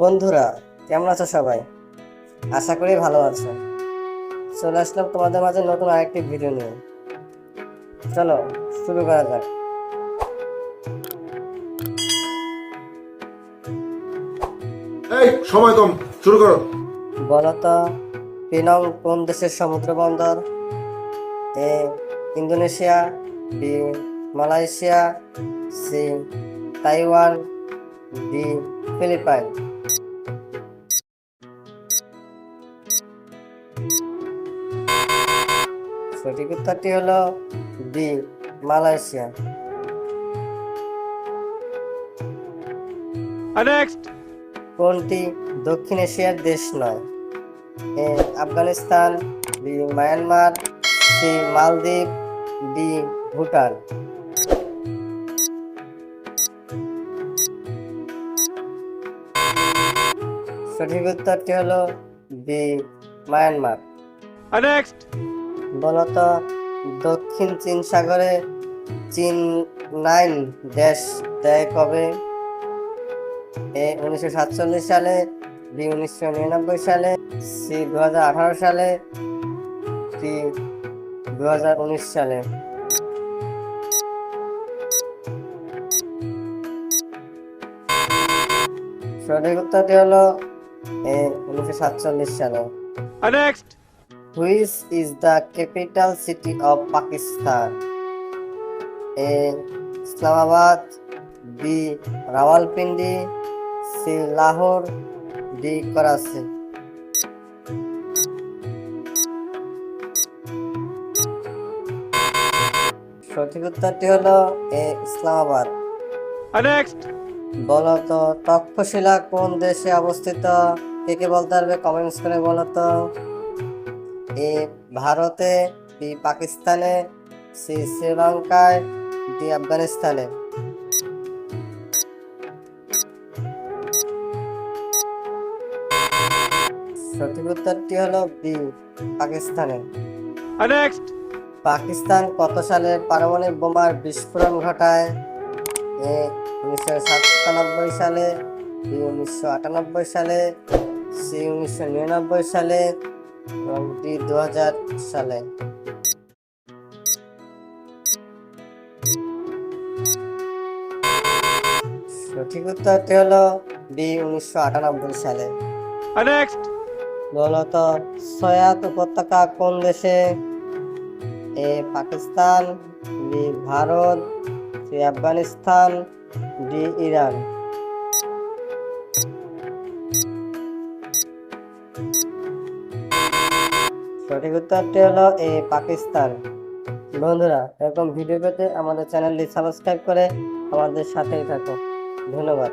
বন্ধুরা কেমন আছো সবাই? আশা করি ভালো আছো। চলে আসলাম তোমাদের মাঝে নতুন আরেকটি ভিডিও নিয়ে। চলো শুরু করা যাক। এই সময় কম শুরু করো। বলতো পিনং কোন দেশের সমুদ্র বন্দর? A Indonesia B Malaysia C Taiwan D Philippines. সঠিক উত্তরটি হলো বি মালয়েশিয়া। কোনটি দক্ষিণ এশিয়ার দেশ নয়? A Afghanistan B Myanmar C Maldives D Bhutan. সঠিক উত্তরটি হলো বি মায়ানমার। Next. বলতো, দক্ষিণ চীন সাগরে চীন নাইন দেশ দেয় কবে? এ উনিশশো সাতচল্লিশ সালে, বি উনিশশো নিরানব্বই সালে, সি দু আঠারো সালে ডি দু হাজার উনিশ সালে। সঠিক উত্তরটি হলো, এ উনিশশো সাতচল্লিশ সালে। Next. Which is the capital city of Pakistan? A. Islamabad B. Rawalpindi C. Lahore D. Karachi সঠিক উত্তরটি হলো এ ইসলামাবাদ. বলতো তক্ষশিলা কোন দেশে অবস্থিত কে কে বলতে পারবে কমেন্টস করে বলতো এ ভারতে বি পাকিস্তানে সি শ্রীলঙ্কায় ডি আফগানিস্তানে। সঠিক উত্তরটি হলো বি পাকিস্তানে. পাকিস্তান কত সালে পারমাণবিক বোমার বিস্ফোরণ ঘটায়? এ উনিশশো সাতানব্বই সালে বি উনিশশো আটানব্বই সালে সি উনিশশো নিরানব্বই সালে ডি দু সালে। সঠিক উত্তরটি হলো বি উনিশশো আটানব্বই সালে. মূলত সয়াত উপত্যকা কোন দেশে? A Pakistan B Bharat C Afghanistan D Iran. সঠিক উত্তরটি হলো এ, পাকিস্তান। বন্ধুরা, এরকম ভিডিও পেতে আমাদের চ্যানেলটি সাবস্ক্রাইব করে আমাদের সাথেই থাকো ধন্যবাদ।